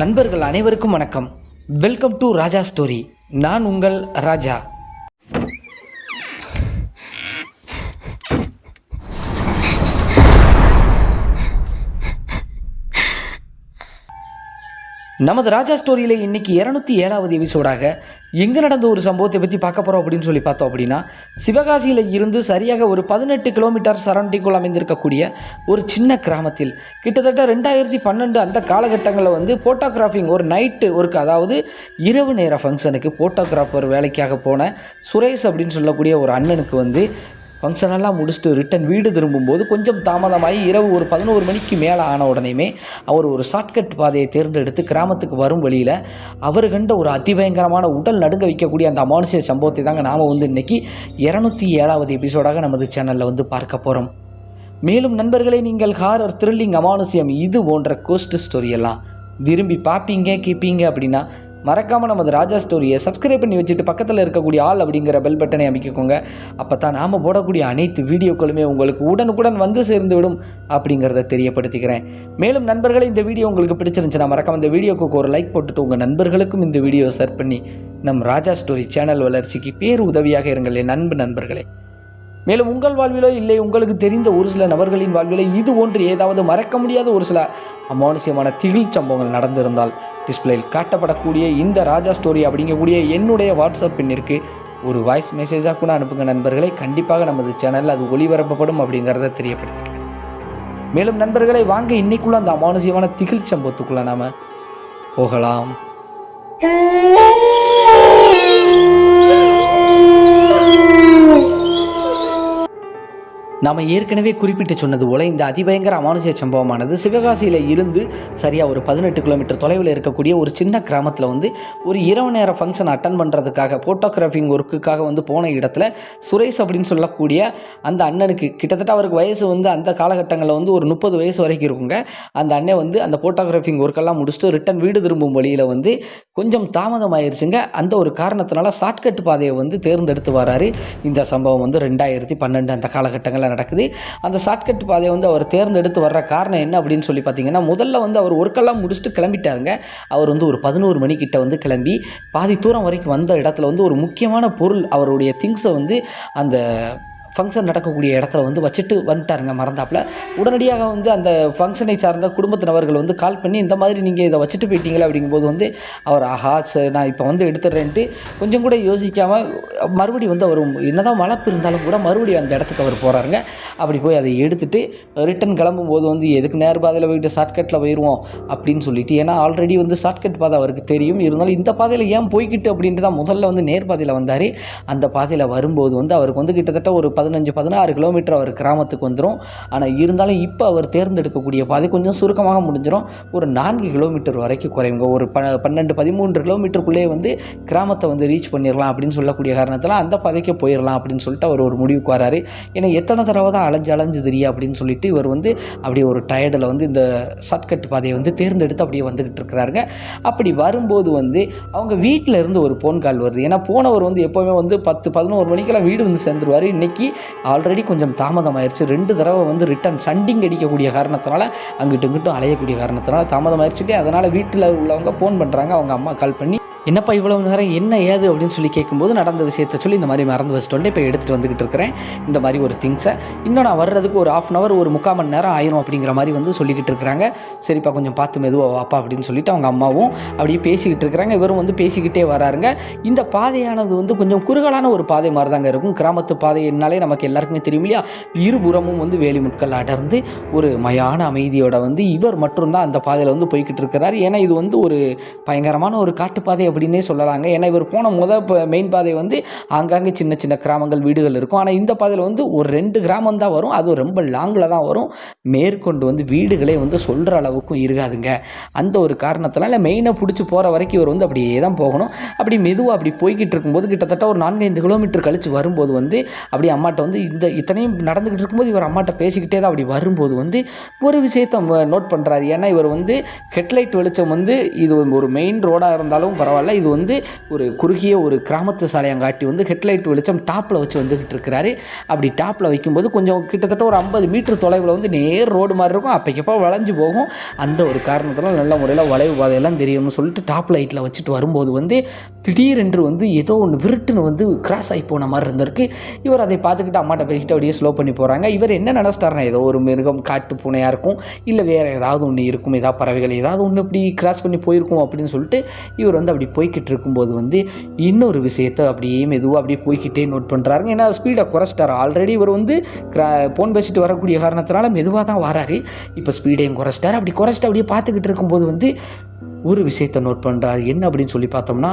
நண்பர்கள் அனைவருக்கும் வணக்கம். வெல்கம் டு ராஜா ஸ்டோரி நான் உங்கள் ராஜா. நமது ராஜா ஸ்டோரியில் இன்றைக்கி இரநூத்தி ஏழாவது எபிசோடாக எங்கே நடந்த ஒரு சம்பவத்தை பற்றி பார்க்க போகிறோம் அப்படின்னு சொல்லி பார்த்தோம் அப்படின்னா சிவகாசியில் இருந்து சரியாக ஒரு பதினெட்டு கிலோமீட்டர் சரௌண்டிங்குள் அமைந்திருக்கக்கூடிய ஒரு சின்ன கிராமத்தில் கிட்டத்தட்ட ரெண்டாயிரத்தி பன்னெண்டு அந்த காலகட்டங்களில் வந்து ஃபோட்டோகிராஃபிங் ஒரு நைட்டு ஒரு அதாவது இரவு நேர ஃபங்க்ஷனுக்கு ஃபோட்டோகிராஃபர் வேலைக்காக போன சுரேஷ் அப்படின்னு சொல்லக்கூடிய ஒரு அண்ணனுக்கு வந்து ஃபங்க்ஷனெல்லாம் முடிச்சுட்டு ரிட்டன் வீடு திரும்பும்போது கொஞ்சம் தாமதமாகி இரவு ஒரு பதினோரு மணிக்கு மேலே ஆன உடனேயுமே அவர் ஒரு ஷார்ட்கட் பாதையை தேர்ந்தெடுத்து கிராமத்துக்கு வரும் வழியில் அவர் கண்ட ஒரு அதிபயங்கரமான உடல் நடுங்க வைக்கக்கூடிய அந்த அமானுஷிய சம்பவத்தை தாங்க நாம் வந்து இன்றைக்கி இரநூத்தி ஏழாவது எபிசோடாக நமது சேனலில் வந்து பார்க்க போகிறோம் மேலும் நண்பர்களே நீங்கள் ஹாரர் த்ரில்லிங் அமானுஷியம் இது போன்ற கோஸ்ட் ஸ்டோரி எல்லாம் விரும்பி பார்ப்பீங்க கேட்பீங்க அப்படின்னா மறக்காமல் நமது ராஜா ஸ்டோரியை சப்ஸ்கிரைப் பண்ணி வச்சுட்டு பக்கத்தில் இருக்கக்கூடிய ஆள் அப்படிங்கிற பெல் பட்டனை அமைக்கிக்கோங்க. அப்போ தான் நாம் போடக்கூடிய அனைத்து வீடியோக்களுமே உங்களுக்கு உடனுக்குடன் வந்து சேர்ந்து விடும் அப்படிங்கிறத தெரியப்படுத்திக்கிறேன். மேலும் நண்பர்களே இந்த வீடியோ உங்களுக்கு பிடிச்சிருந்துச்சுன்னா மறக்காம இந்த வீடியோக்கு ஒரு லைக் போட்டுட்டு உங்கள் நண்பர்களுக்கும் இந்த வீடியோ ஷேர் பண்ணி நம் ராஜா ஸ்டோரி சேனல் வளர்ச்சிக்கு பேர் உதவியாக இருங்கள் என் அன்பு நண்பர்களே. மேலும் உங்கள் வாழ்விலோ இல்லை உங்களுக்கு தெரிந்த ஒரு சில நபர்களின் வாழ்விலோ இது ஒன்று ஏதாவது மறக்க முடியாத ஒரு சில அமானுஷ்யமான திகில் சம்பவங்கள் நடந்திருந்தால் டிஸ்பிளேயில் காட்டப்படக்கூடிய இந்த ராஜா ஸ்டோரி அப்படிங்கக்கூடிய என்னுடைய வாட்ஸ்அப் பெண்ணிற்கு ஒரு வாய்ஸ் மெசேஜாக கூட அனுப்புங்க நண்பர்களை. கண்டிப்பாக நமது சேனலில் அது ஒளிபரப்பப்படும் அப்படிங்கிறத தெரியப்படுத்திக்கிறேன். மேலும் நண்பர்களை வாங்க இன்னைக்குள்ள அந்த அமானுஷ்யமான திகில் சம்பவத்துக்குள்ள நாம போகலாம். நாம் ஏற்கனவே குறிப்பிட்டு சொன்னது போல இந்த அதிபயங்கர அமானுஷ சம்பவமானது சிவகாசியில் இருந்து சரியாக ஒரு பதினெட்டு கிலோமீட்டர் தொலைவில் இருக்கக்கூடிய ஒரு சின்ன கிராமத்தில் வந்து ஒரு இரவு நேர ஃபங்க்ஷன் அட்டன் பண்ணுறதுக்காக ஃபோட்டோகிராஃபிங் ஒர்க்குக்காக வந்து போன இடத்துல சுரேஷ் அப்படின்னு சொல்லக்கூடிய அந்த அண்ணனுக்கு கிட்டத்தட்ட அவருக்கு வயசு வந்து அந்த காலகட்டங்களில் வந்து ஒரு முப்பது வயசு வரைக்கும் இருக்குங்க. அந்த அண்ணன் வந்து அந்த ஃபோட்டோகிராஃபிங் ஒர்க்கெல்லாம் முடிச்சுட்டு ரிட்டன் வீடு திரும்பும் வழியில் வந்து கொஞ்சம் தாமதமாயிருச்சுங்க. அந்த ஒரு காரணத்தினால ஷார்ட்கட் பாதையை வந்து தேர்ந்தெடுத்து வராரு. இந்த சம்பவம் வந்து ரெண்டாயிரத்தி பன்னெண்டு அந்த காலகட்டங்களில் நடக்குது? அந்த ஷார்ட்கட் பாதையை வந்து அவர் தேர்ந்தெடுத்து வர்ற காரணம் என்ன அப்படின்னு சொல்லி பார்த்தீங்கன்னா முதல்ல வந்து அவர் ஒர்க்கெல்லாம் முடிச்சுட்டு கிளம்பிட்டாருங்க. அவர் வந்து ஒரு பதினோரு மணிக்கிட்ட வந்து கிளம்பி பாதி தூரம் வரைக்கும் வந்த இடத்துல வந்து ஒரு முக்கியமான பொருள் அவருடைய திங்ஸை வந்து அந்த ஃபங்க்ஷன் நடக்கக்கூடிய இடத்துல வந்து வச்சுட்டு வந்துட்டாருங்க மறந்தாப்புல. உடனடியாக வந்து அந்த ஃபங்க்ஷனை சார்ந்த குடும்பத்தினவர்கள் வந்து கால் பண்ணி இந்த மாதிரி நீங்கள் இதை வச்சுட்டு போயிட்டீங்களா அப்படிங்கும்போது வந்து அவர் ஆஹா சரி நான் இப்போ வந்து எடுத்துடுறேன்ட்டு கொஞ்சம் கூட யோசிக்காமல் மறுபடியும் வந்து அவர் என்னதான் வளர்ப்பு இருந்தாலும் கூட மறுபடியும் அந்த இடத்துக்கு அவர் போகிறாருங்க அப்படி போய் அதை எடுத்துட்டு ரிட்டன் கிளம்பும்போது வந்து எதுக்கு நேர் பாதையில் போயிட்டு ஷார்ட்கட்டில் போயிடுவோம் அப்படின்னு சொல்லிட்டு ஏன்னா ஆல்ரெடி வந்து ஷார்ட்கட் பாதை அவருக்கு தெரியும். இருந்தாலும் இந்த பாதையில் ஏன் போய்கிட்டு அப்படின்ட்டு தான் முதல்ல வந்து நேர் பாதையில் வந்தார். அந்த பாதையில் வரும்போது வந்து அவருக்கு வந்து கிட்டத்தட்ட ஒரு பதினஞ்சு பதினாறு கிலோமீட்டர் அவர் கிராமத்துக்கு வந்துடும் ஆனால் இருந்தாலும் இப்போ அவர் தேர்ந்தெடுக்கக்கூடிய பாதை கொஞ்சம் சுருக்கமாக முடிஞ்சிடும் ஒரு நான்கு கிலோமீட்டர் வரைக்கும் குறையுங்க ஒரு ப பன்னெண்டு பதிமூன்று கிலோமீட்டருக்குள்ளேயே வந்து கிராமத்தை வந்து ரீச் பண்ணிடலாம் அப்படின்னு சொல்லக்கூடிய காரணத்தில் அந்த பாதைக்கு போயிடலாம் அப்படின்னு சொல்லிட்டு அவர் ஒரு முடிவுக்கு வராரு. ஏன்னா எத்தனை தடவை தான் அலைஞ்சு அலைஞ்சு தெரியா அப்படின்னு சொல்லிட்டு இவர் வந்து அப்படியே ஒரு டயர்டில் வந்து இந்த ஷார்ட்கட் பாதையை வந்து தேர்ந்தெடுத்து அப்படியே வந்துக்கிட்டு இருக்கிறாருங்க. அப்படி வரும்போது வந்து அவங்க வீட்டில் இருந்து ஒரு ஃபோன் கால் வருது. ஏன்னா போனவர் வந்து எப்போவுமே வந்து பத்து பதினோரு மணிக்கெல்லாம் வீடு வந்து சேர்ந்துருவார். இன்றைக்கி ஆல்ரெடி கொஞ்சம் தாமதம் ஆயிடுச்சு ரெண்டு தடவை வந்து ரிட்டன் சண்டிங் அடிக்கக்கூடிய காரணத்தினால அங்கிட்டு இங்கிட்டும் அலையக்கூடிய காரணத்தினால தாமதம் ஆயிடுச்சுட்டு அதனால் வீட்டில் உள்ளவங்க ஃபோன் பண்ணுறாங்க அவங்க அம்மா கால் பண்ணி என்னப்பா இவ்வளவு நேரம் என்ன ஏது அப்படின்னு சொல்லி கேட்கும்போது நடந்த விஷயத்த சொல்லி இந்த மாதிரி மறந்து வச்சுட்டு போய் இப்போ எடுத்துகிட்டு வந்துக்கிட்டு இருக்கிறேன். இந்த மாதிரி ஒரு திங்ஸை இன்னும் நான் வர்றதுக்கு ஒரு ஆஃப் அன் அவர் ஒரு முக்கால் மணி நேரம் ஆயிரும் அப்படிங்கிற மாதிரி வந்து சொல்லிக்கிட்டு இருக்கிறாங்க. சரிப்பா கொஞ்சம் பார்த்து மெதுவாக வாப்பா அப்படின்னு சொல்லிட்டு அவங்க அம்மாவும் அப்படியே பேசிக்கிட்டு இருக்கிறாங்க. இவரும் வந்து பேசிக்கிட்டே வராருங்க. இந்த பாதையானது வந்து கொஞ்சம் குறுகலான ஒரு பாதை மாதிரி தாங்க இருக்கும். கிராமத்து பாதைனாலே நமக்கு எல்லாருக்குமே தெரியும் இல்லையா? இருபுறமும் வந்து வேலி முட்கள் அடர்ந்து ஒரு மயான அமைதியோட வந்து இவர் மட்டும்தான் அந்த பாதையில் வந்து போய்கிட்டு இருக்கிறார். ஏன்னா இது வந்து ஒரு பயங்கரமான ஒரு காட்டுப்பாதை அப்படின்னே சொல்லலாங்க. ஏன்னா இவர் போன முத மெயின் பாதை வந்து ஆங்காங்கே சின்ன சின்ன கிராமங்கள் வீடுகள் இருக்கும். ஆனால் இந்த பாதையில் வந்து ஒரு ரெண்டு கிராமம் தான் வரும். அது ரொம்ப லாங்கில் தான் வரும். மேற்கொண்டு வந்து வீடுகளே வந்து சொல்கிற அளவுக்கும் இருக்காதுங்க. அந்த ஒரு காரணத்தினால மெயினாக பிடிச்சி போகிற வரைக்கும் இவர் வந்து அப்படியே தான் போகணும். அப்படி மெதுவாக அப்படி போய்கிட்டு இருக்கும்போது கிட்டத்தட்ட ஒரு நான்கைந்து கிலோமீட்டர் கழித்து வரும்போது வந்து அப்படி அம்மாட்ட வந்து இந்த இத்தனையும் நடந்துக்கிட்டு இருக்கும்போது இவர் அம்மாட்ட பேசிக்கிட்டே தான் அப்படி வரும்போது வந்து ஒரு விஷயத்தை நோட் பண்ணுறாரு ஏன்னா இவர் வந்து ஹெட்லைட் வெளிச்சம் வந்து இது ஒரு மெயின் ரோடாக இருந்தாலும் பரவாயில்ல. பரவாயில்ல. இது வந்து ஒரு குறுகிய ஒரு கிராமத்து சாலையங்காட்டி வந்து ஹெட்லைட் வெளிச்சம் டாப்பில் வச்சு வந்துக்கிட்டு இருக்கிறாரு. அப்படி டாப்பில் வைக்கும்போது கொஞ்சம் கிட்டத்தட்ட ஒரு ஐம்பது மீட்டர் தொலைவில் வந்து நேர் ரோடு மாதிரி இருக்கும். அப்போக்கப்போ வளைஞ்சு போகும். அந்த ஒரு காரணத்தில் நல்ல முறையில் வளைவு பாதையெல்லாம் தெரியும்னு சொல்லிட்டு டாப் லைட்டில் வச்சுட்டு வரும்போது வந்து திடீரென்று வந்து ஏதோ ஒன்று விருட்டுன்னு வந்து கிராஸ் ஆகி போன மாதிரி இருந்திருக்கு. இவர் அதை பார்த்துக்கிட்டு அம்மாட்ட பேசிக்கிட்டு அப்படியே ஸ்லோ பண்ணி போகிறாங்க இவர் என்ன நினச்சிட்டாருனா ஏதோ ஒரு மிருகம் காட்டு பூனையாக இருக்கும். இல்லை வேறு ஏதாவது ஒன்று இருக்கும். ஏதாவது பறவைகள் ஏதாவது ஒன்று இப்படி கிராஸ் பண்ணி போயிருக்கும் அப்படின்னு சொல்லிட்டு இவர் வந்து அப்படி போய்கிட்டு இருக்கும்போது வந்து இன்னொரு விஷயத்தை அப்படியே மெதுவாக அப்படியே போய்க்கிட்டே நோட் பண்ணுறாருங்க ஏன்னா ஸ்பீடை குறைச்சிட்டார். ஆல்ரெடி இவர் வந்து கிரா ஃபோன் பேசிட்டு வரக்கூடிய காரணத்தினால மெதுவாக தான் வராரு. இப்போ ஸ்பீடையும் குறைச்சிட்டார்? அப்படி குறைச்சிட்டு அப்படியே பார்த்துக்கிட்டு இருக்கும்போது வந்து ஒரு விஷயத்தை நோட் பண்ணுறாரு என்ன அப்படின்னு சொல்லி பார்த்தோம்னா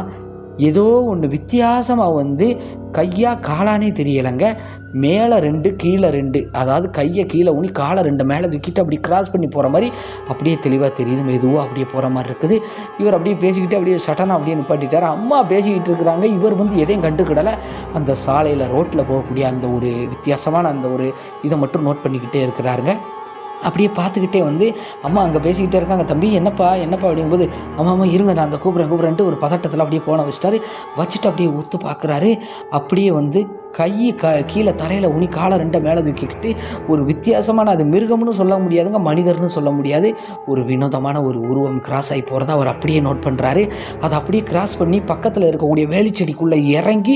ஏதோ ஒன்று வித்தியாசமாக வந்து கையா காலானே தெரியலைங்க. மேலே ரெண்டு கீழே ரெண்டு. அதாவது கையை கீழே ஊனி காலை ரெண்டு மேலே தூக்கிட்டு அப்படி கிராஸ் பண்ணி போகிற மாதிரி அப்படியே தெளிவாக தெரியுது. மெதுவாக அப்படியே போகிற மாதிரி இருக்குது. இவர் அப்படியே பேசிக்கிட்டு அப்படியே சட்டனாக அப்படியே நிப்பாட்டிட்டார். அம்மா பேசிக்கிட்டு இருக்கிறாங்க. இவர் வந்து எதையும் கண்டுக்கிடலை. அந்த சாலையில் ரோட்டில் போகக்கூடிய அந்த ஒரு வித்தியாசமான அந்த ஒரு இதை மட்டும் நோட் பண்ணிக்கிட்டே இருக்கிறாருங்க. அப்படியே பார்த்துக்கிட்டே வந்து அம்மா அங்கே பேசிக்கிட்டே இருக்காங்க தம்பி என்னப்பா என்னப்பா? அப்படிங்கும்போது அம்மா அம்மா இருங்க நான் அந்த கூப்பிட்றேன் கூப்பிட்றேன்ட்டு ஒரு பதட்டத்தில் அப்படியே போன வச்சுட்டாரு. வச்சுட்டு அப்படியே ஒத்து பார்க்குறாரு. அப்படியே வந்து கை க கீழே தரையில் உனி காலை ரெண்டை மேலே தூக்கிக்கிட்டு ஒரு வித்தியாசமான அது மிருகம்னு சொல்ல முடியாதுங்க மனிதர்னு சொல்ல முடியாது. ஒரு வினோதமான ஒரு உருவம் கிராஸ் ஆகி போகிறத அவர் அப்படியே நோட் பண்ணுறாரு அதை அப்படியே கிராஸ் பண்ணி பக்கத்தில் இருக்கக்கூடிய வேலிச்செடிக்குள்ளே இறங்கி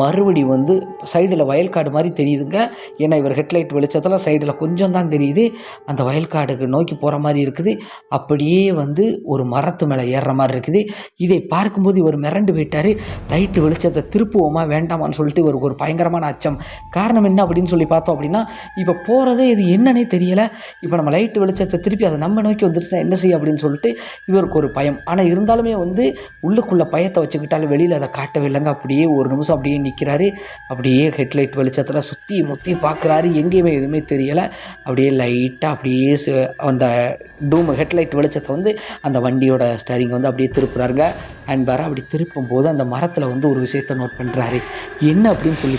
மறுபடி வந்து சைடில் வயல்காடு மாதிரி தெரியுதுங்க. ஏன்னா இவர் ஹெட்லைட் வெளிச்சத்தில் சைடில் கொஞ்சம் தான் தெரியுது. அந்த வயல்காடுக்கு நோக்கி போகிற மாதிரி இருக்குது. அப்படியே வந்து ஒரு மரத்து மேலே ஏறுற மாதிரி இருக்குது. இதை பார்க்கும்போது இவர் மிரண்டு போயிட்டார். லைட்டு வெளிச்சத்தை திருப்புவோமா வேண்டாமான்னு சொல்லிட்டு இவருக்கு ஒரு பயங்கரமான அச்சம். காரணம் என்ன அப்படின்னு சொல்லி பார்த்தோம் அப்படின்னா இப்போ போகிறதே இது என்னன்னே தெரியலை. இப்போ நம்ம லைட்டு வெளிச்சத்தை திருப்பி அதை நம்ம நோக்கி வந்துருச்சுன்னா என்ன செய்ய அப்படின்னு சொல்லிட்டு இவருக்கு ஒரு பயம். ஆனால் இருந்தாலுமே வந்து உள்ளுக்குள்ளே பயத்தை வச்சுக்கிட்டாலும் வெளியில் அதை காட்டவே இல்லைங்க. அப்படியே ஒரு நிமிஷம் அப்படியே நிற்கிறாரு அப்படியே ஹெட்லைட் வெளிச்சத்தில் சுற்றி முற்றி பார்க்குறாரு. எங்கேயுமே எதுவுமே தெரியலை. அப்படியே லைட்டாக அப்படியே சு- அந்த டூம் ஹெட்லைட் வெளிச்சத்தை வந்து அந்த வண்டியோட ஸ்டரிங் வந்து அப்படியே திருப்புறாருங்க. அண்ட் பார் அப்படி திருப்பும் போது அந்த மரத்தில் வந்து ஒரு விஷயத்தை நோட் பண்ணுறாரு என்ன அப்படின்னு சொல்லி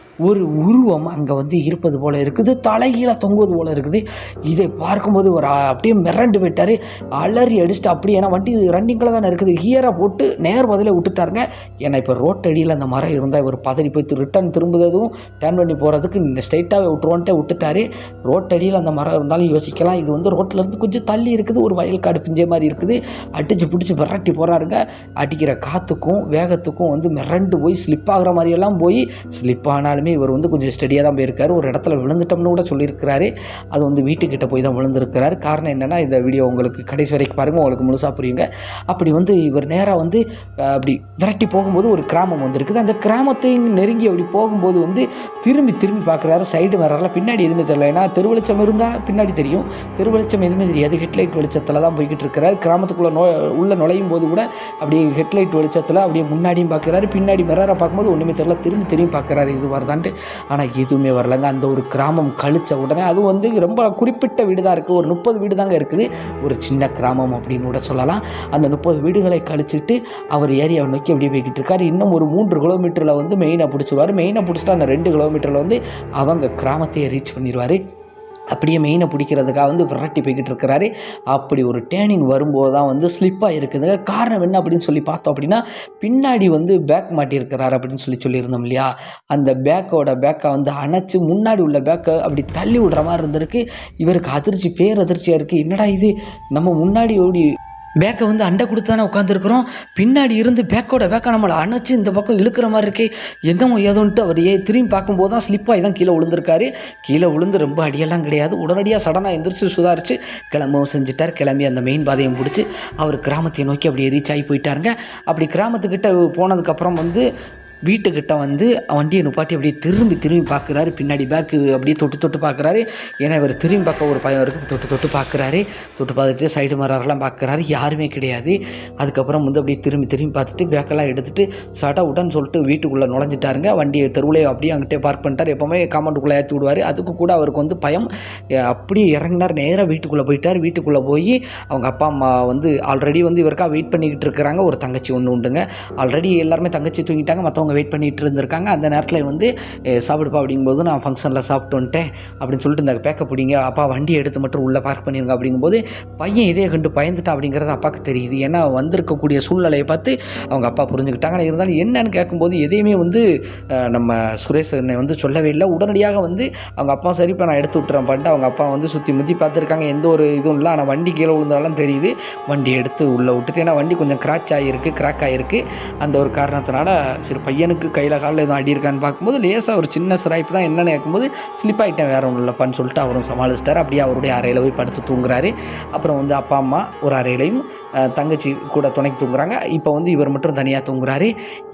ஒரு உருவம் அங்கே வந்து இருப்பது போல் இருக்குது. தலைகீழாக தொங்குவது போல் இருக்குது. இதை பார்க்கும்போது ஒரு அப்படியே மிரண்டு போயிட்டார். அலறி அடிச்சுட்டு அப்படியே ஏன்னா வண்டி ரன்னிங்கில் தானே இருக்குது. கியரை போட்டு நேர் பதிலே விட்டுட்டாருங்க. ஏன்னா இப்போ ரோட்டடியில் அந்த மரம் இருந்தால் இவர் பதறி போய் ரிட்டர்ன் திரும்புறதும் டேர்ன் பண்ணி போகிறதுக்கு ஸ்ட்ரைட்டாகவே விட்டுருவோன்ட்டே விட்டுட்டாரு. ரோட்டடியில் அந்த மரம் இருந்தாலும் யோசிக்கலாம். இது வந்து ரோட்டிலேருந்து கொஞ்சம் தள்ளி இருக்குது. ஒரு வயல்காடு பிஞ்சே மாதிரி இருக்குது. அடித்து பிடிச்சி விரட்டி போகிறாருங்க அடிக்கிற காற்றுக்கும் வேகத்துக்கும் வந்து மிரண்டு போய் ஸ்லிப் ஆகிற மாதிரியெல்லாம் போய் ஸ்லிப் ஆனாலுமே இவர் வந்து கொஞ்சம் ஸ்டடியாக தான் போயிருக்காரு. ஒரு இடத்துல விழுந்துட்டோம்னு கூட சொல்லியிருக்கிறாரு. அது வந்து வீட்டுக்கிட்ட போய் தான் விழுந்திருக்கிறாரு. காரணம் என்னென்னா இந்த வீடியோ உங்களுக்கு கடைசி வரைக்கும் பாருங்கள் உங்களுக்கு முழுசாக புரியுங்க. அப்படி வந்து இவர் நேராக வந்து அப்படி விரட்டி போகும்போது ஒரு கிராமம் வந்திருக்குது. அந்த கிராமத்தை நெருங்கி அப்படி போகும்போது வந்து திரும்பி திரும்பி பார்க்குறாரு. சைடு மிரரில் பின்னாடி எதுவுமே தெரியல. ஏன்னா தெருவெளிச்சம் இருந்தால் பின்னாடி தெரியும். தெருவெளிச்சம் எதுவுமே தெரியாது. ஹெட்லைட் வெளிச்சத்தில் தான் போய்கிட்டு இருக்கிறார். கிராமத்துக்குள்ளே நோ உள்ளே நுழையும் போது கூட அப்படியே ஹெட்லைட் வெளிச்சத்தில் அப்படியே முன்னாடியும் பார்க்குறாரு. பின்னாடி மிரரை பார்க்கும்போது ஒன்றுமே தெரியல. திரும்பி திரும்பி பார்க்குறாரு இது வரலான்ட்டு ஆனால் எதுவுமே வரலங்க. அந்த ஒரு கிராமம் கழிச்ச உடனே அது வந்து ரொம்ப குறிப்பிட்ட வீடு தான் இருக்குது ஒரு முப்பது வீடு தாங்க இருக்குது. ஒரு சின்ன கிராமம் அப்படின்னு கூட சொல்லலாம். அந்த முப்பது வீடுகளை கழிச்சிட்டு அவர் ஏரியாவை நோக்கி அப்படியே போய்கிட்டு இருக்காரு. இன்னும் ஒரு மூன்று கிலோமீட்டரில் வந்து மெயினை பிடிச்சிருவார். மெயினை பிடிச்சிட்டு அந்த ரெண்டு கிலோமீட்டரில் வந்து அவங்க கிராமத்தையே ரீச் பண்ணிடுவார் அப்படியே மெயினை பிடிக்கிறதுக்காக வந்து விரட்டி போய்கிட்டு இருக்கிறாரு. அப்படி ஒரு டேனிங் வரும்போது தான் வந்து ஸ்லிப்பாக இருக்குதுங்க. காரணம் என்ன அப்படின்னு சொல்லி பார்த்தோம் அப்படின்னா பின்னாடி வந்து பேக் மாட்டியிருக்கிறார் அப்படின்னு சொல்லி சொல்லியிருந்தோம் இல்லையா? அந்த பேக்கோட பேக்கை வந்து அணைச்சி முன்னாடி உள்ள பேக்கை அப்படி தள்ளி விடுற மாதிரி இருந்திருக்கு. இவருக்கு அதிர்ச்சி பேர் அதிர்ச்சியாக இருக்குது என்னடா இது? நம்ம முன்னாடி ஓடி பேக்கை வந்து அண்டை கொடுத்து தானே உட்காந்துருக்குறோம் பின்னாடி இருந்து பேக்கோட பேக்கை நம்மளை அணைச்சி இந்த பக்கம் இழுக்கிற மாதிரி இருக்கே. என்னமோ ஏதோன்ட்டு அவர் ஏ திரும்பி பார்க்கும்போது தான் ஸ்லிப்பாகி தான் கீழே விழுந்திருக்காரு. கீழே விழுந்து ரொம்ப அடியெல்லாம் கிடையாது. உடனடியாக சடனாக எந்திரிச்சு சுதாரித்து கிளம்பவும் செஞ்சுட்டார். கிளம்பி அந்த மெயின் பாதையும் பிடிச்சி அவர் கிராமத்தை நோக்கி அப்படியே ரீச் ஆகி போயிட்டாருங்க. அப்படி கிராமத்துக்கிட்ட போனதுக்கப்புறம் வந்து வீட்டுக்கிட்ட வந்து வண்டியை நிப்பாட்டி அப்படியே திரும்பி திரும்பி பார்க்குறாரு. பின்னாடி பேக்கு அப்படியே தொட்டு தொட்டு பார்க்குறாரு. ஏன்னா இவர் திரும்பி பார்க்க ஒரு பயம் இருக்குது தொட்டு தொட்டு பார்க்குறாரு. தொட்டு பார்த்துட்டு சைடு மரம்லாம் பார்க்குறாரு. யாருமே கிடையாது. அதுக்கப்புறம் வந்து அப்படியே திரும்பி திரும்பி பார்த்துட்டு பேக்கெல்லாம் எடுத்துட்டு சட விட்டான்னு சொல்லிட்டு வீட்டுக்குள்ளே நுழைஞ்சிட்டாருங்க. வண்டியை தெருவுலே அப்படியே அங்கிட்டே பார்க் பண்ணிட்டார். எப்போவுமே காம்பவுண்டுக்குள்ளே ஏற்றி விடுவார். அதுக்கு கூட அவருக்கு வந்து பயம். அப்படியே இறங்கினார். நேராக வீட்டுக்குள்ளே போயிட்டார். வீட்டுக்குள்ளே போய் அவங்க அப்பா அம்மா வந்து ஆல்ரெடி வந்து இவருக்காக வெயிட் பண்ணிக்கிட்டு இருக்கிறாங்க. ஒரு தங்கச்சி ஒன்று உண்டுங்க. ஆல்ரெடி எல்லாருமே தங்கச்சி தூங்கிட்டாங்க. மற்றவங்க அவங்க வெயிட் பண்ணிகிட்டு இருந்திருக்காங்க. அந்த நேரத்தில் வந்து சாப்பிடுப்பா அப்படிங்கும்போது நான் ஃபங்க்ஷனில் சாப்பிட்டு வந்துட்டேன். அப்படின்னு சொல்லிட்டு இந்த பேக்க பிடிங்க. அப்பா வண்டி எடுத்து மட்டும் உள்ளே பார்க் பண்ணிருங்க அப்படிங்கும்போது பையன் இதே கண்டு பயந்துட்டான் அப்படிங்கிறது அப்பாவுக்கு தெரியுது. ஏன்னா வந்திருக்கக்கூடிய சூழ்நிலையை பார்த்து அவங்க அப்பா புரிஞ்சுக்கிட்டாங்க. ஆனால் இருந்தாலும் என்னன்னு கேட்கும்போது எதையுமே வந்து நம்ம சுரேஷ் என்னை வந்து சொல்லவே இல்லை. உடனடியாக வந்து அவங்க அப்பா சரிப்பா நான் எடுத்து விட்டுறேன் பண்ணிட்டு அவங்க அப்பா வந்து சுற்றி முற்றி பார்த்துருக்காங்க. எந்த ஒரு இதுவும் இல்லை. ஆனால் வண்டி கீழே விழுந்தாலும் தெரியுது. வண்டி எடுத்து உள்ளே விட்டுட்டு ஏன்னா வண்டி கொஞ்சம் கிராச் ஆகிருக்கு கிராக் ஆகிருக்கு அந்த ஒரு காரணத்தினால சரி பையன் பையனுக்கு கையில் காலில் எதுவும் அடி இருக்கான்னு பார்க்கும்போது லேசாக ஒரு சின்ன சிராய்ப்பு தான் என்னென்னு கேட்கும்போது ஸ்லிப் ஆகிட்டேன் வேறு ஒன்றும் இல்லைப்பான்னு சொல்லிட்டு அவரும் சமாளிச்சிட்டார். அப்படியே அவருடைய அறையில் போய் படுத்து தூங்குறாரு. அப்புறம் வந்து அப்பா அம்மா ஒரு அறையிலையும் தங்கச்சி கூட துணைக்கு தூங்குறாங்க. இப்போ வந்து இவர் மட்டும் தனியாக தூங்குறாரு.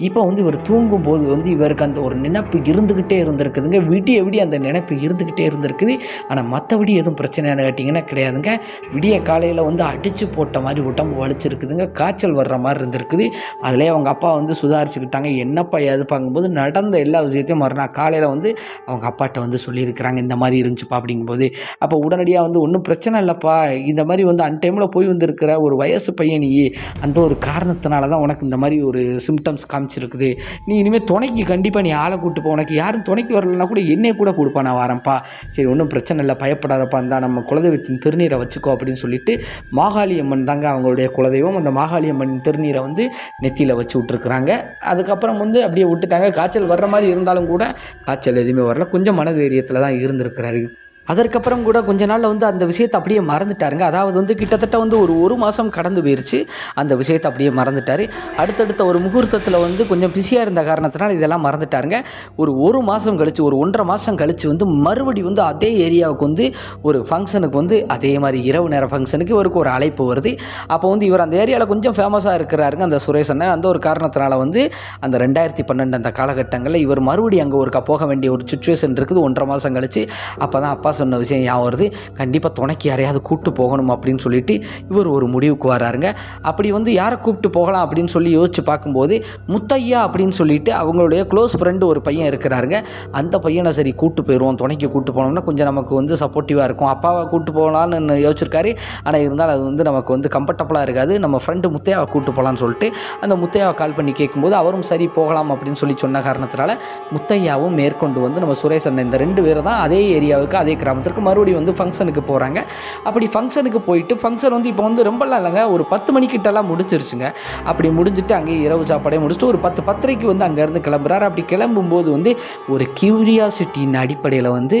இப்போ வந்து இவர் தூங்கும்போது வந்து இவருக்கு அந்த ஒரு நினைப்பு இருந்துக்கிட்டே இருந்திருக்குதுங்க. விடிய விடிய அந்த நினைப்பு இருந்துக்கிட்டே இருந்திருக்குது. ஆனால் மற்றபடி எதுவும் பிரச்சனைன்னு கேட்டிங்கன்னா கிடையாதுங்க. விடிய காலையில் வந்து அடித்து போட்ட மாதிரி உடம்பு வலிச்சிருக்குதுங்க. காய்ச்சல் வர்ற மாதிரி இருந்திருக்குது. அதிலே அவங்க அப்பா வந்து சுதாரிச்சுக்கிட்டாங்க. என்னப்பா எது பார்க்கும்போது நடந்த எல்லா விஷயத்தையும் மறுநாள் காலையில் வந்து அவங்க அப்பாட்ட வந்து சொல்லியிருக்கிறாங்க இந்த மாதிரி இருந்துச்சுப்பா அப்படிங்கும்போது. அப்போ உடனடியாக வந்து ஒன்றும் பிரச்சனை இல்லைப்பா. இந்த மாதிரி வந்து அன் டைமில் போய் வந்திருக்கிற ஒரு வயசு பையன் நீ அந்த ஒரு காரணத்தினால தான் உனக்கு இந்த மாதிரி ஒரு சிம்டம்ஸ் காமிச்சிருக்குது. நீ இனிமேல் துணைக்கு கண்டிப்பாக நீ ஆளை கூட்டு போ. உனக்கு யாரும் துணைக்கு வரலன்னா கூட என்னைய கூட கொடுப்பா நான் வரேன்ப்பா சரி ஒன்றும் பிரச்சனை இல்லை. பயப்படாதப்பா. இருந்தால் நம்ம குலதெய்வத்தின் திருநீரை வச்சுக்கோ அப்படின்னு சொல்லிட்டு மாகாளி அம்மன் தாங்க அவங்களுடைய குலதெய்வம். அந்த மாகாளி அம்மன் திருநீரை வந்து நெத்தியில் வச்சு விட்ருக்குறாங்க அதுக்கப்புறம் வந்து அப்படியே விட்டுட்டாங்க. காய்ச்சல் வர்ற மாதிரி இருந்தாலும் கூட காய்ச்சல் எதுவுமே வரல. கொஞ்சம் மனதைரியத்தில் தான் இருந்திருக்கிறாரு. அதற்கப்புறம் கூட கொஞ்ச நாளில் வந்து அந்த விஷயத்தை அப்படியே மறந்துட்டாருங்க. அதாவது வந்து கிட்டத்தட்ட வந்து ஒரு ஒரு மாதம் கடந்து போயிருச்சு. அந்த விஷயத்தை அப்படியே மறந்துட்டார். அடுத்தடுத்த ஒரு முகூர்த்தத்தில் வந்து கொஞ்சம் பிஸியாக இருந்த காரணத்தினால் இதெல்லாம் மறந்துட்டாருங்க. ஒரு ஒரு மாதம் கழித்து ஒரு ஒன்றரை மாதம் கழித்து வந்து மறுபடி வந்து அதே ஏரியாவுக்கு வந்து ஒரு ஃபங்க்ஷனுக்கு வந்து அதே மாதிரி இரவு நேர ஃபங்க்ஷனுக்கு இவருக்கு ஒரு அழைப்பு வருது. அப்போ வந்து இவர் அந்த ஏரியாவில் கொஞ்சம் ஃபேமஸாக இருக்கிறாருங்க அந்த சுரேஷ் அண்ணன். அந்த ஒரு காரணத்தினால வந்து அந்த ரெண்டாயிரத்தி பன்னெண்டு அந்த காலகட்டங்களில் இவர் மறுபடியும் அங்கே ஒருக்கா போக வேண்டிய ஒரு சுச்சுவேஷன் இருக்குது. ஒன்றரை மாதம் கழிச்சு அப்போ தான் அப்பா சொன்ன விஷயம் ஞாபகம் வருது. கண்டிப்பாக துணைக்கு யாரையாவது கூப்பிட்டு போகணும் அப்படின்னு சொல்லிட்டு இவர் ஒரு முடிவுக்கு வராருங்க. அப்படி வந்து யாரை கூப்பிட்டு போகலாம் அப்படின்னு சொல்லி யோசிச்சு பார்க்கும்போது முத்தையா அப்படின்னு சொல்லிட்டு அவங்களுடைய க்ளோஸ் ஃப்ரெண்டு ஒரு பையன் இருக்கிறாருங்க. அந்த பையனை சரி கூப்பிட்டு போயிடுவோம். துணைக்கு கூப்பிட்டு போனோம்னா கொஞ்சம் நமக்கு வந்து சப்போர்ட்டிவாக இருக்கும். அப்பாவை கூப்பிட்டு போகலான்னு யோசிச்சிருக்காரு. ஆனால் இருந்தாலும் அது வந்து நமக்கு வந்து கம்ஃபர்டபுளாக இருக்காது. நம்ம ஃப்ரெண்டு முத்தையாவை கூப்பிட்டு போகலான்னு சொல்லிட்டு அந்த முத்தையாவை கால் பண்ணி கேட்கும்போது அவரும் சரி போகலாம் அப்படின்னு சொல்லி சொன்ன காரணத்தினால முத்தையாவும் மேற்கொண்டு வந்து நம்ம சுரேஷ் அண்ணன் இந்த ரெண்டு பேரும் தான் அதே ஏரியாவுக்கு அதே கிராமத்திற்கு மறுபடியும் வந்து ஃபங்க்ஷனுக்கு போகிறாங்க அப்படி ஃபங்க்ஷனுக்கு போயிட்டு ஃபங்க்ஷன் வந்து இப்போ வந்து ரொம்பலாம் இல்லைங்க ஒரு பத்து மணிக்கிட்டலாம் முடிச்சிருச்சுங்க அப்படி முடிஞ்சுட்டு அங்கேயே இரவு சாப்பாடே முடிச்சுட்டு ஒரு பத்து பத்தரைக்கு வந்து அங்கேருந்து கிளம்புறாரு. அப்படி கிளம்பும்போது வந்து ஒரு கியூரியாசிட்டியின் அடிப்படையில் வந்து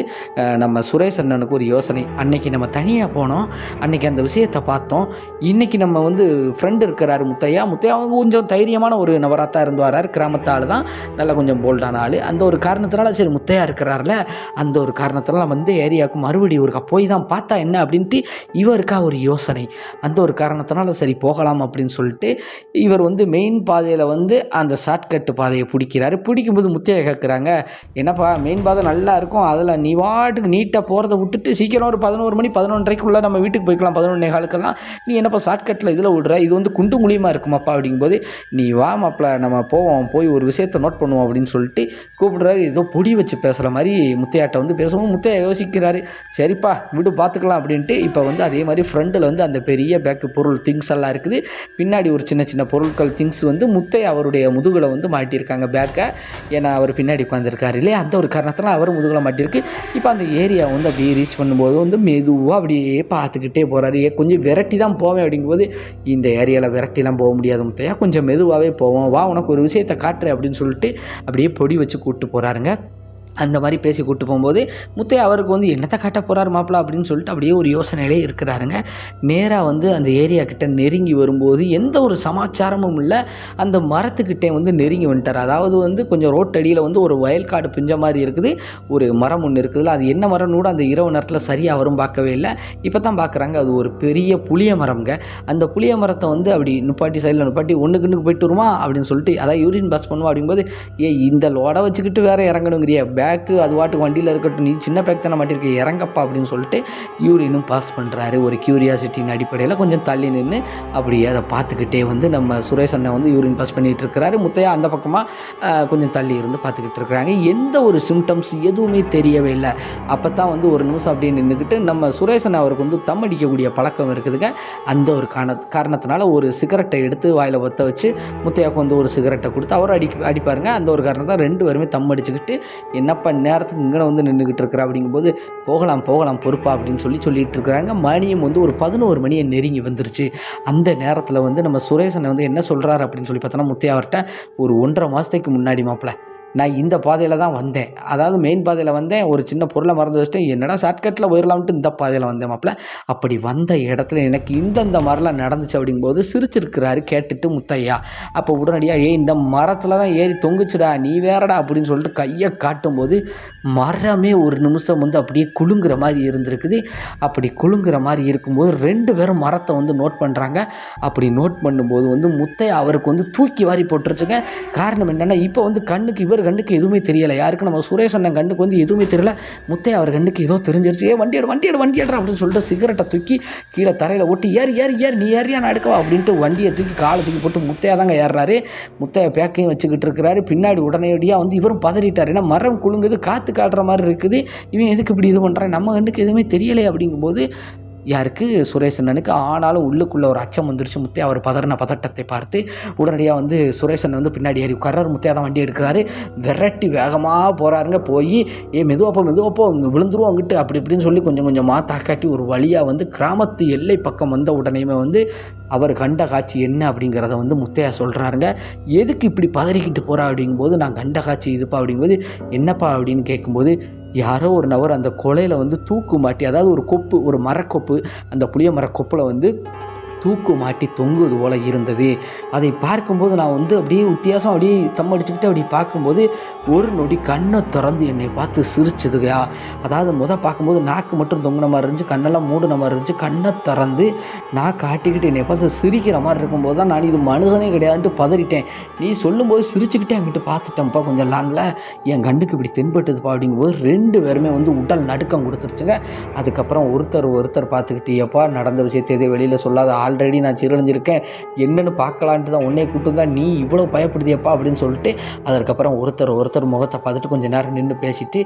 நம்ம சுரேஷ் அண்ணனுக்கு ஒரு யோசனை. அன்னைக்கு நம்ம தனியாக போனோம். அன்னைக்கு அந்த விஷயத்தை பார்த்தோம். இன்றைக்கி நம்ம வந்து ஃப்ரெண்டு இருக்கிறாரு முத்தையா. முத்தையா அவங்க கொஞ்சம் தைரியமான ஒரு நபராத்தான் இருந்து வராரு. கிராமத்தால் தான். நல்லா கொஞ்சம் போல்டான ஆள். அந்த ஒரு காரணத்தினால சரி முத்தையா இருக்கிறார்ல. அந்த ஒரு காரணத்தினால வந்து ஏரியாவுக்கு மறுபடியும் ஒருக்கா போய் தான் பார்த்தா என்ன அப்படின்ட்டு இவருக்கா ஒரு யோசனை. அந்த ஒரு காரணத்தினால சரி போகலாம் அப்படின்னு சொல்லிட்டு இவர் வந்து மெயின் பாதையில் வந்து அந்த ஷார்ட்கட் பாதையை பிடிக்கிறாரு. பிடிக்கும்போது முத்தையை கேட்குறாங்க என்னப்பா மெயின் பாதை நல்லா இருக்கும். அதில் நீ வாட்டுக்கு நீட்டாக போகிறத விட்டுட்டு சீக்கிரம் ஒரு பதினோரு மணி பதினொன்றரைக்குள்ளே நம்ம வீட்டுக்கு போய்க்கலாம். பதினொன்றே காலுக்கெல்லாம். நீ என்னப்பா ஷார்ட்கட்டில் இதில் விடுற? இது வந்து குண்டு மூலியமாக இருக்குமாப்பா? அப்படிங்கும்போது நீ வா மாப்பிள நம்ம போவோம். போய் ஒரு விஷயத்தை நோட் பண்ணுவோம். அப்படின்னு சொல்லிட்டு கூப்பிடுறாரு. ஏதோ பொடி வச்சு பேசுகிற மாதிரி முத்தையாட்ட வந்து பேசுவோம் முத்தையா யோசிக்கிறாரு சரிப்பா விடு பார்த்துக்கலாம் அப்படின்ட்டு இப்போ வந்து அதே மாதிரி ஃப்ரண்டில் வந்து அந்த பெரிய பேக்கு பொருள் திங்ஸ் எல்லாம் இருக்குது. பின்னாடி ஒரு சின்ன சின்ன பொருட்கள் திங்ஸ் வந்து முத்தை அவருடைய முதுகில் வந்து மாட்டியிருக்காங்க பேக்கை ஏன்னா அவர் பின்னாடி உட்காந்துருக்காரு இல்லையா? அந்த ஒரு காரணத்தில் அவர் முதுகில் மாட்டியிருக்கு. இப்போ அந்த ஏரியா வந்து அப்படியே ரீச் பண்ணும்போது வந்து மெதுவாக அப்படியே பார்த்துக்கிட்டே போகிறாரு கொஞ்சம் விரட்டி தான் போவேன் அப்படிங்கும்போது இந்த ஏரியாவில் விரட்டிலாம் போக முடியாது முத்தையா. கொஞ்சம் மெதுவாகவே போவோம். வா உனக்கு ஒரு விஷயத்தை காட்டுறேன் அப்படின்னு சொல்லிட்டு அப்படியே பொடி வச்சு கூப்பிட்டு போகிறாருங்க அந்த மாதிரி பேசி கூப்பிட்டு போகும்போது முத்தையா அவருக்கு வந்து என்னத்தை காட்ட போகிறார் மாப்பிளா? அப்படின்னு சொல்லிட்டு அப்படியே ஒரு யோசனையிலே இருக்கிறாருங்க. நேராக வந்து அந்த ஏரியா கிட்ட நெருங்கி வரும்போது எந்த ஒரு சமாச்சாரமும் இல்லை. அந்த மரத்துக்கிட்டே வந்து நெருங்கி வந்துட்டார். அதாவது வந்து கொஞ்சம் ரோட்டடியில் வந்து ஒரு வயல்காடு பிஞ்ச மாதிரி இருக்குது. ஒரு மரம் ஒன்று இருக்குதுல்ல அது என்ன மரம்னு கூட அந்த இரவு நேரத்தில் சரியாக வரும் பார்க்கவே இல்லை. இப்போ தான் பார்க்குறாங்க. அது ஒரு பெரிய புளிய மரம்ங்க. அந்த புளிய மரத்தை வந்து அப்படி நுப்பாட்டி சைடில் நுப்பாட்டி ஒன்றுக்கு ஒன்றுக்கு போயிட்டு வருமா? அப்படின்னு சொல்லிட்டு அதான் யூரின் பாஸ் பண்ணுவோம் அப்படிங்கும்போது ஏ இந்த லோடை வச்சுக்கிட்டு வேறு இறங்கணுங்கிறிய. பேக்கு அது வாட்டுக்கு வண்டியில் இருக்கட்டும். நீ சின்ன பேக் தானே மாட்டிருக்க இறங்கப்பா அப்படின்னு சொல்லிட்டு யூரினும் பாஸ் பண்ணுறாரு ஒரு க்யூரியாசிட்டியின் அடிப்படையில் கொஞ்சம் தள்ளி நின்று அப்படியே அதை பார்த்துக்கிட்டே வந்து நம்ம சுரேஷ் அண்ணன் வந்து யூரின் பாஸ் பண்ணிகிட்டு இருக்கிறாரு. முத்தையா அந்த பக்கமாக கொஞ்சம் தள்ளி இருந்து பார்த்துக்கிட்டு இருக்கிறாங்க. எந்த ஒரு சிம்டம்ஸ் எதுவுமே தெரியவே இல்லை. அப்போ தான் வந்து ஒரு நிமிஷம் அப்படியே நின்றுக்கிட்டு நம்ம சுரேஷன் அவருக்கு வந்து தம் அடிக்கக்கூடிய பழக்கம் இருக்குதுங்க. அந்த ஒரு காரண காரணத்தினால ஒரு சிகரெட்டை எடுத்து வாயில் ஒத்த வச்சு முத்தையாவுக்கு வந்து ஒரு சிகரெட்டை கொடுத்து அவர் அடி அடிப்பாருங்க. அந்த ஒரு காரணத்தான் ரெண்டு பேருமே தம் அடிச்சுக்கிட்டு என்ன என்னப்பா நேரத்துக்கு இங்கே வந்து நின்றுக்கிட்டு இருக்கிற அப்படிங்கும்போது போகலாம் போகலாம் பொறுப்பா அப்படின்னு சொல்லி சொல்லிட்டு இருக்கிறாங்க. மணியும் வந்து ஒரு பதினோரு மணியை நெருங்கி வந்துருச்சு. அந்த நேரத்தில் வந்து நம்ம சுரேஷனை வந்து என்ன சொல்கிறாரு அப்படின்னு சொல்லி பார்த்தோன்னா முத்தையா அவர்கிட்ட ஒரு ஒன்றரை மாதத்துக்கு முன்னாடி மாப்பிள்ள நான் இந்த பாதையில் தான் வந்தேன். அதாவது மெயின் பாதையில் வந்தேன். ஒரு சின்ன பொருளை மறந்து வச்சுட்டு என்னடா ஷார்ட்கட்டில் போயிடலாம்ட்டு இந்த பாதையில் வந்தேன் மாப்பிள்ள அப்படி வந்த இடத்துல எனக்கு இந்தந்த மரம்லாம் நடந்துச்சு அப்படிங்கும்போது சிரிச்சிருக்கிறாரு கேட்டுட்டு முத்தையா. அப்போ உடனடியாக ஏய் இந்த மரத்தில் தான் ஏறி தொங்குச்சுடா. நீ வேறடா. அப்படின்னு சொல்லிட்டு கையை காட்டும்போது மரமே ஒரு நிமிஷம் வந்து அப்படியே குலுங்குற மாதிரி இருந்திருக்குது. அப்படி குலுங்குற மாதிரி இருக்கும்போது ரெண்டு பேரும் மரத்தை வந்து நோட் பண்ணுறாங்க அப்படி நோட் பண்ணும்போது வந்து முத்தையா அவருக்கு வந்து தூக்கி வாரி போட்டுருச்சுங்க. காரணம் என்னென்னா இப்போ வந்து கண்ணுக்கு இவர் கண்ணுக்கு எதுவுமே தெரியலை. யாருக்கு நம்ம சுரேஷ் அண்ணன் கண்ணுக்கு வந்து எதுவுமே தெரியல. முத்தையா அவர் கண்ணுக்கு ஏதோ தெரிஞ்சிருச்சு. ஏ வண்டி எடு வண்டி எடு வண்டி அப்படின்னு சொல்லிட்டு சிகரெட்டை தூக்கி கீழே தரையில் ஓட்டி ஏறி ஏறி ஏறி நீ ஏறியா நான் எடுக்கவா அப்படின்ட்டு வண்டியை தூக்கி காலை தூக்கி போட்டு முத்தையா தாங்க ஏறுறாரு. முத்தையா பேக்கையும் வச்சுக்கிட்டு இருக்கிறாரு. பின்னாடி உடனடியாக வந்து இவரும் பதறிட்டார். ஏன்னா மரம் குலுங்குது காற்று காட்டுற மாதிரி இருக்குது. இவன் எதுக்கு இப்படி இது பண்ணுறான் நம்ம கண்ணுக்கு எதுவுமே தெரியலை அப்படிங்கும்போது யாருக்கு? சுரேஷ் அண்ணனுக்கு. ஆனாலும் உள்ளுக்குள்ளே ஒரு அச்சம் வந்துருச்சு. முத்தையா அவர் பதறின பதட்டத்தை பார்த்து உடனடியாக வந்து சுரேஷ் அண்ணன் வந்து பின்னாடி ஏறி உட்கார்றாரு. முத்தையா தான் வண்டி எடுக்கிறாரு. விரட்டி வேகமாக போகிறாருங்க போய் ஏ மெதுவாப்போ மெதுவாப்போ விழுந்துருவோம் அங்கிட்டு. அப்படி இப்படின்னு சொல்லி கொஞ்சம் கொஞ்சமாக தாக்காட்டி ஒரு வழியாக வந்து கிராமத்து எல்லை பக்கம் வந்த உடனேயுமே வந்து அவர் கண்ட காட்சி என்ன அப்படிங்கிறத வந்து முத்தையா சொல்கிறாருங்க எதுக்கு இப்படி பதறிக்கிட்டு போகிறா அப்படிங்கும்போது நான் கண்ட காட்சி இதுப்பா. அப்படிங்கும்போது என்னப்பா? அப்படின்னு கேட்கும்போது யாரோ ஒரு நபர் அந்த கொலையில் வந்து தூக்கு மாட்டி அதாவது ஒரு கொப்பு ஒரு மரக்கொப்பு அந்த புளிய மரக்கொப்பில் வந்து தூக்கு மாட்டி தொங்குவது போல இருந்தது. அதை பார்க்கும்போது நான் வந்து அப்படியே வித்தியாசம் அப்படியே தம் அடிச்சுக்கிட்டு அப்படி பார்க்கும்போது ஒரு நொடி கண்ணை திறந்து என்னை பார்த்து சிரிச்சதுயா அதாவது முத பார்க்கும்போது நாக்கு மட்டும் தொங்குன மாதிரி இருந்துச்சு கண்ணெல்லாம் மூடின மாதிரி இருந்துச்சு கண்ணை திறந்து நான் காட்டிக்கிட்டு என்னை பார்த்து சிரிக்கிற மாதிரி இருக்கும்போது தான் நான் இது மனுஷனே கிடையாதுன்ட்டு பதறிட்டேன். நீ சொல்லும்போது சிரிச்சுக்கிட்டே அங்கிட்டு பார்த்துட்டேன்ப்பா கொஞ்சம் லாங்கில். என் கண்ணுக்கு இப்படி தென்பட்டதுப்பா அப்படிங்கும்போது ரெண்டு பேருமே வந்து உடல் நடுக்கம் கொடுத்துருச்சுங்க. அதுக்கப்புறம் ஒருத்தர் ஒருத்தர் பார்த்துக்கிட்டு எப்பா நடந்த விஷயத்தை எதே வெளியில் சொல்லாத ஆல்ரெடி நான் சீரழிஞ்சிருக்கேன் என்னென்னு பார்க்கலான்ட்டு தான் உன்னே கூட்டுங்க நீ இவ்வளோ பயப்படுதியப்பா அப்படின்னு சொல்லிட்டு அதற்கப்புறம் ஒருத்தர் ஒருத்தர் முகத்தை பார்த்துட்டு கொஞ்சம் நேரம் நின்று பேசிட்டு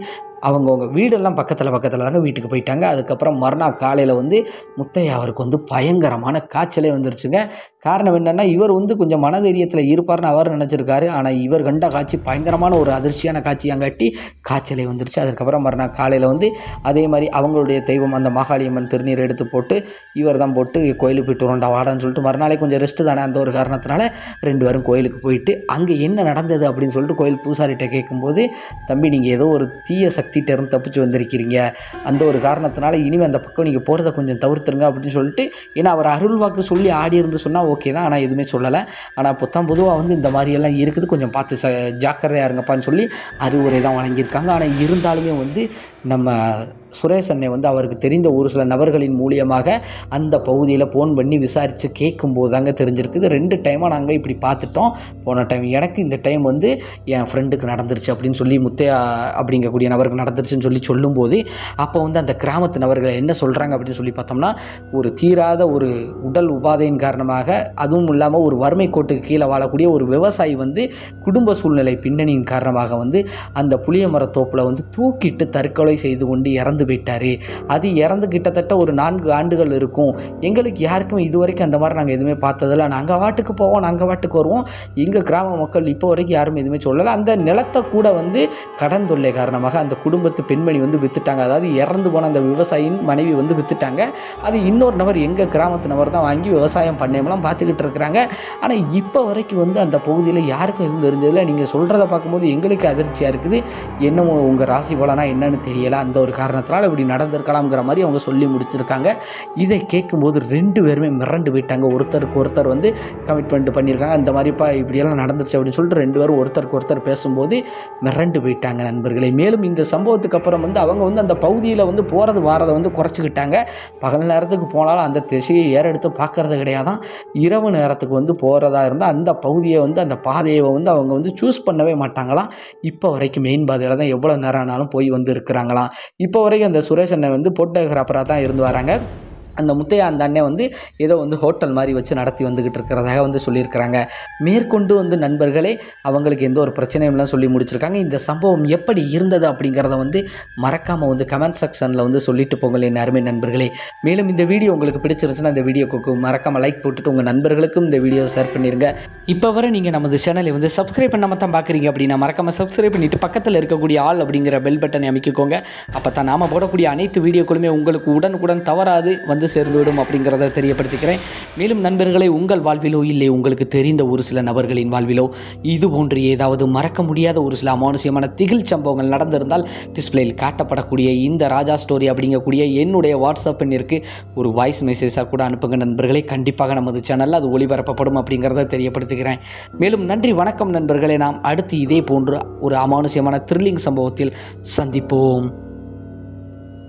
அவங்கவுங்க வீடெல்லாம் பக்கத்தில் பக்கத்தில் தாங்க வீட்டுக்கு போயிட்டாங்க. அதுக்கப்புறம் மறுநாள் காலையில் வந்து முத்தையா அவருக்கு வந்து பயங்கரமான காய்ச்சலே வந்துருச்சுங்க. காரணம் என்னென்னா இவர் வந்து கொஞ்சம் மனதைரியத்தில் இருப்பார்னு அவர் நினச்சிருக்காரு. ஆனால் இவர் கண்ட காட்சி பயங்கரமான ஒரு அதிர்ச்சியான காட்சியாங்காட்டி காய்ச்சலே வந்துருச்சு. அதுக்கப்புறம் மறுநாள் காலையில் வந்து அதே மாதிரி அவங்களுடைய தெய்வம் அந்த மாகாளியம்மன் திருநீர் எடுத்து போட்டு இவர் தான் போட்டு கோயிலுக்கு போயிட்டு வரோண்டா வாடான்னு சொல்லிட்டு மறுநாளே கொஞ்சம் ரெஸ்ட்டு தானே அந்த ஒரு காரணத்தினால ரெண்டு பேரும் கோயிலுக்கு போயிட்டு அங்கே என்ன நடந்தது அப்படின்னு சொல்லிட்டு கோயில் பூசாரிகிட்ட கேட்கும்போது தம்பி நீங்கள் ஏதோ ஒரு தீய சக்தி சக்திகிட்டேருந்து தப்பிச்சு வந்திருக்கிறீங்க. அந்த ஒரு காரணத்தினால இனிமேல் அந்த பக்கம் நீங்கள் போகிறத கொஞ்சம் தவிர்த்துருங்க அப்படின்னு சொல்லிட்டு ஏன்னா அவர் அருள் வாக்கு சொல்லி ஆடி இருந்து சொன்னால் ஓகே தான் ஆனால் எதுவுமே சொல்லலை. ஆனால் புத்தம் பொதுவாக வந்து இந்த மாதிரியெல்லாம் இருக்குது. கொஞ்சம் பார்த்து ச ஜாக்கிரதையாக இருங்கப்பான்னு சொல்லி அறிவுரை தான் வழங்கியிருக்காங்க. ஆனால் இருந்தாலுமே வந்து நம்ம சுரேஷ் அண்ணே வந்து அவருக்கு தெரிந்த ஒரு சில நபர்களின் மூலியமாக அந்த பகுதியில் ஃபோன் பண்ணி விசாரித்து கேட்கும்போது தாங்க தெரிஞ்சிருக்குது ரெண்டு டைமாக நாங்கள் இப்படி பார்த்துட்டோம். போன டைம் எனக்கு இந்த டைம் வந்து என் ஃப்ரெண்டுக்கு நடந்துருச்சு அப்படின்னு சொல்லி முத்தையா அப்படிங்கக்கூடிய நபருக்கு நடந்துருச்சுன்னு சொல்லி சொல்லும்போது அப்போ வந்து அந்த கிராமத்து நபர்கள் என்ன சொல்கிறாங்க அப்படின்னு சொல்லி பார்த்தோம்னா ஒரு தீராத ஒரு உடல் உபாதையின் காரணமாக அதுவும் இல்லாமல் ஒரு வறுமை கோட்டுக்கு கீழே வாழக்கூடிய ஒரு விவசாயி வந்து குடும்ப சூழ்நிலை பின்னணியின் காரணமாக வந்து அந்த புளிய மரத்தோப்பில் வந்து தூக்கிட்டு தற்கொலை செய்து கொண்டு இறந்து போயிட்டார் அது இறந்து கிட்டத்தட்ட ஒரு நான்கு ஆண்டுகள் இருக்கும். எங்களுக்கு யாருக்கும் இது வரைக்கும் அந்த மாதிரி நாங்கள் எதுவுமே பார்த்ததில்ல. நாங்கள் வாட்டுக்கு போவோம் நாங்கள் வாட்டுக்கு வருவோம். எங்கள் கிராம மக்கள் இப்போ வரைக்கும் யாரும் எதுவுமே சொல்லலை. அந்த நிலத்தை கூட வந்து கடன் தொல்லை காரணமாக அந்த குடும்பத்து பெண்மணி வந்து வித்துட்டாங்க. அதாவது இறந்து போன அந்த விவசாயியின் மனைவி வந்து வித்துட்டாங்க. அது இன்னொரு நபர் எங்கள் கிராமத்து நபர் தான் வாங்கி விவசாயம் பண்ணையமெல்லாம் பார்த்துக்கிட்டு இருக்கிறாங்க. ஆனால் இப்போ வரைக்கும் வந்து அந்த பகுதியில் யாருக்கும் எதுவும் தெரிஞ்சதில்லை. நீங்கள் சொல்கிறத பார்க்கும்போது எங்களுக்கு அதிர்ச்சியாக இருக்குது. என்னமோ உங்கள் ராசி போலனா என்னன்னு தெரியலை. அந்த ஒரு காரணத்தில் காரணத்தினால இப்படி நடந்திருக்கலாம்ங்கிற மாதிரி அவங்க சொல்லி முடிச்சிருக்காங்க. இதை கேட்கும்போது ரெண்டு பேருமே மிரண்டு போயிட்டாங்க. ஒருத்தருக்கு ஒருத்தர் வந்து கமிட்மெண்ட் பண்ணியிருக்காங்க. அந்த மாதிரிப்பா இப்படியெல்லாம் நடந்துருச்சு அப்படின்னு சொல்லிட்டு ரெண்டு பேரும் ஒருத்தருக்கு ஒருத்தர் பேசும்போது மிரண்டு போயிட்டாங்க நண்பர்களே. மேலும் இந்த சம்பவத்துக்கு அப்புறம் வந்து அவங்க வந்து அந்த பகுதியில் வந்து போகிறது வாரதை வந்து குறைச்சிக்கிட்டாங்க. பகல் நேரத்துக்கு போனாலும் அந்த திசையை ஏறெடுத்து பார்க்கறது கிடையாதான். இரவு நேரத்துக்கு வந்து போகிறதா இருந்தால் அந்த பகுதியை வந்து அந்த பாதையை வந்து அவங்க வந்து சூஸ் பண்ணவே மாட்டாங்களாம். இப்போ வரைக்கும் மெயின் பாதையில் தான் எவ்வளோ நேரம் ஆனாலும் போய் வந்து இருக்கிறாங்களாம். இப்போ வரைக்கும் அந்த சுரேஷ் அண்ணன் வந்து போட்டோகிராஃபராக தான் இருந்து வராங்க. அந்த முத்தையா அந்த அண்ணன் வந்து ஏதோ வந்து ஹோட்டல் மாதிரி வச்சு நடத்தி வந்துக்கிட்டு இருக்கிறதாக வந்து சொல்லியிருக்கிறாங்க. மேற்கொண்டு வந்து நண்பர்களே அவங்களுக்கு எந்த ஒரு பிரச்சனையும்லாம் சொல்லி முடிச்சிருக்காங்க. இந்த சம்பவம் எப்படி இருந்தது அப்படிங்கிறத வந்து மறக்காமல் வந்து கமெண்ட் செக்ஷனில் வந்து சொல்லிட்டு போங்கள் என் அருமை நண்பர்களே. மேலும் இந்த வீடியோ உங்களுக்கு பிடிச்சிருந்துச்சுன்னா இந்த வீடியோக்கு மறக்காமல் லைக் போட்டுட்டு உங்கள் நண்பர்களுக்கும் இந்த வீடியோ ஷேர் பண்ணிடுங்க இப்போ வரை நீங்கள் நமது சேனலை வந்து சப்ஸ்கிரைப் பண்ணாம தான் பார்க்குறீங்க அப்படின்னா மறக்காமல் சப்ஸ்கிரைப் பண்ணிவிட்டு பக்கத்தில் இருக்கக்கூடிய ஆள் அப்படிங்கிற பெல் பட்டனை அமைக்கிக்கோங்க. அப்போ தான் நாம் போடக்கூடிய அனைத்து வீடியோக்களுமே உங்களுக்கு உடனுக்குடன் தவறாது வந்து வந்து சேர்ந்துவிடும் அப்படிங்கிறத தெரியப்படுத்திக்கிறேன். மேலும் நண்பர்களை உங்கள் வாழ்விலோ இல்லை உங்களுக்கு தெரிந்த ஒரு சில நபர்களின் வாழ்விலோ இது போன்று ஏதாவது மறக்க முடியாத ஒரு சில அமானுஷ்யமான திகில் சம்பவங்கள் நடந்திருந்தால் டிஸ்பிளேயில் காட்டப்படக்கூடிய இந்த ராஜா ஸ்டோரி அப்படிங்கக்கூடிய என்னுடைய வாட்ஸ்அப் எண்ணிற்கு ஒரு வாய்ஸ் மெசேஜாக கூட அனுப்புங்க நண்பர்களே. கண்டிப்பாக நமது சேனலில் அது ஒளிபரப்பப்படும் அப்படிங்கிறத தெரியப்படுத்துகிறேன் மேலும் நன்றி வணக்கம் நண்பர்களே. நாம் அடுத்து இதே போன்று ஒரு அமானுஷ்யமான த்ரில்லிங் சம்பவத்தில் சந்திப்போம்.